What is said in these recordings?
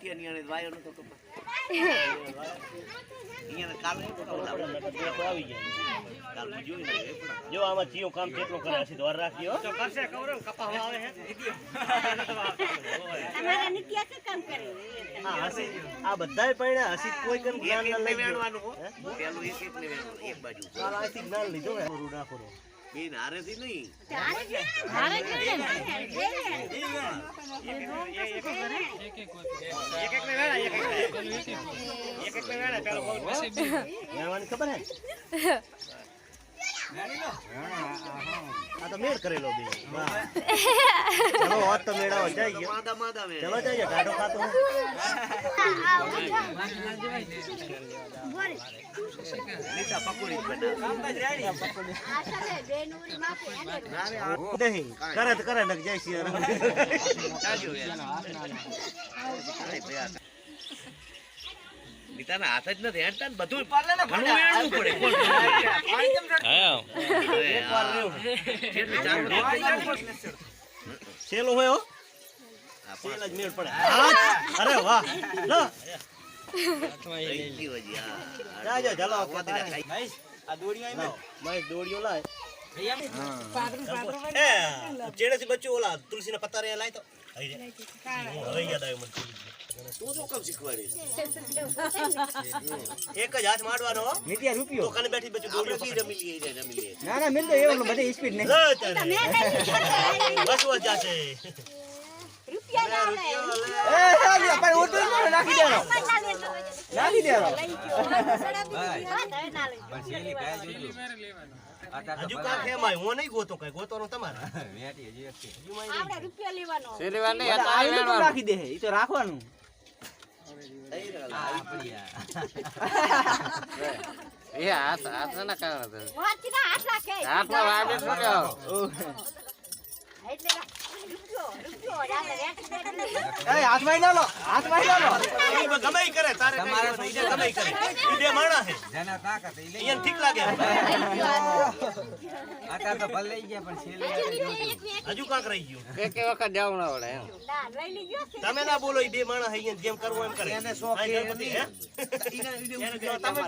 ET ની આને વાયો નતો તો અહીંયા કાલ નહીં તો આવી ગયા. કાલ જોઈ જો આમાં જીઓ કામ કેટલો કરે છે દોર રાખ્યો કરશે કવરો કપા આવે હે તમારા નિત્ય કે કામ કરે હા હસી આ બધાય પૈણા હસી કોઈ કન જ્ઞાન ન લઈ ગયો. પેલું એક એક ને એક બાજુ. કાલ આથી જ્ઞાન લીધો હે મોરું નાખો રો. બેન હારેથી નહીં. ખબર હે? આ તો મેળ કરેલો બે ચલો હોત તો મેળાવો જઈ ગયો. માદા માદા વેણ ચલો જઈએ ટાઢો ખાતો હું. નીતા પકોડી જ બનાવે નહીં કરે તો કરે નક જય અરે ભયા નીતાના હાથ જ નથી હેડતા ને બધું પડે વખત સેલો હોય હો. આ સેલ જ મેળ પડે. અરે વાહ. લો. જાજો ચલો વધીને ખાઈ. લાવ, દોડીઓ લાય. એ ચેડેથી બચ્ચું ઓલા તુલસીના પત્તા રે લાય તો હવે યાદ આવ્યું મને. તું શું કામ શીખવાડે એક જ હાથ મારવાનો? હો. નીતિયા તો કને બેઠી બચ્ચું આપણે દોડીઓ રમી લઈએ છે, રમી લઈએ. ના ના મિલ તો એવો બધી સ્પીડ નહીં લે તારે. બસ વો જાશે. રૂપિયા ના લે. એ પણ ઉતરી નાખી દેવાનો. નાખી દેવાનો. હજુ કાં ખેમ હું નહીં ગોતો કઈ ગોતવાનું તમારે. આવેલું તો દે એ તો રાખવાનું. રાખે એ લો હાથમાં ના લો એ ગમે હજુ કાંક રહી ગયું. તમે ના બોલો ઈ બે માણસ અહીંયા જેમ કરવું એમ કરે. એને શોખ તમે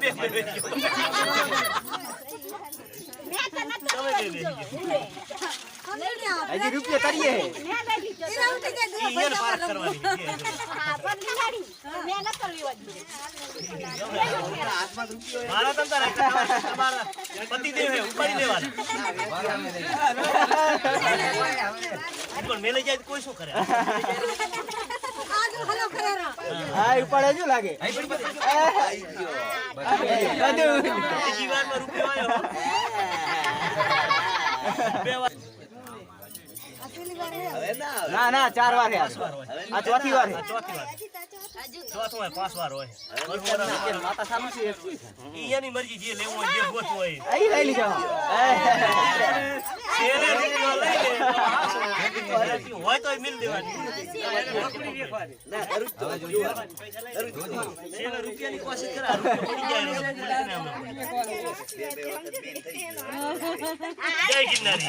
તો કોઈ શું કરે? હા ઉપાડે શું લાગે? વારમાં રૂપિયો આવ્યો. ના ના ના ચાર વાર આ. ચોથી વાર. ચોથી વાર. ચોથો હોય પાંચ વાર હોય. માતા સામે છે. ઈ એની મરજી જે લેવું હોય જે હોય. અહીં લઈ લીધો. લઈ લે? હોય તો મિલ દેવાની. ના, તો. રૂપિયાની કોશિશ કરે પડી જાય. જય ગિરનારી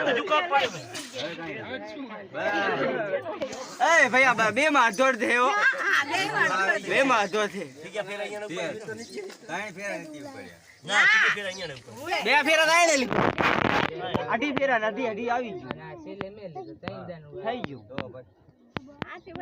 એ ભાઈ, આ બે માં છે. બે માં અડધો છે. બે ફેરા થાય ને લીધું. અઢી ફેરા ને અઢી આવી ગયું. થઈ ગયું. આથી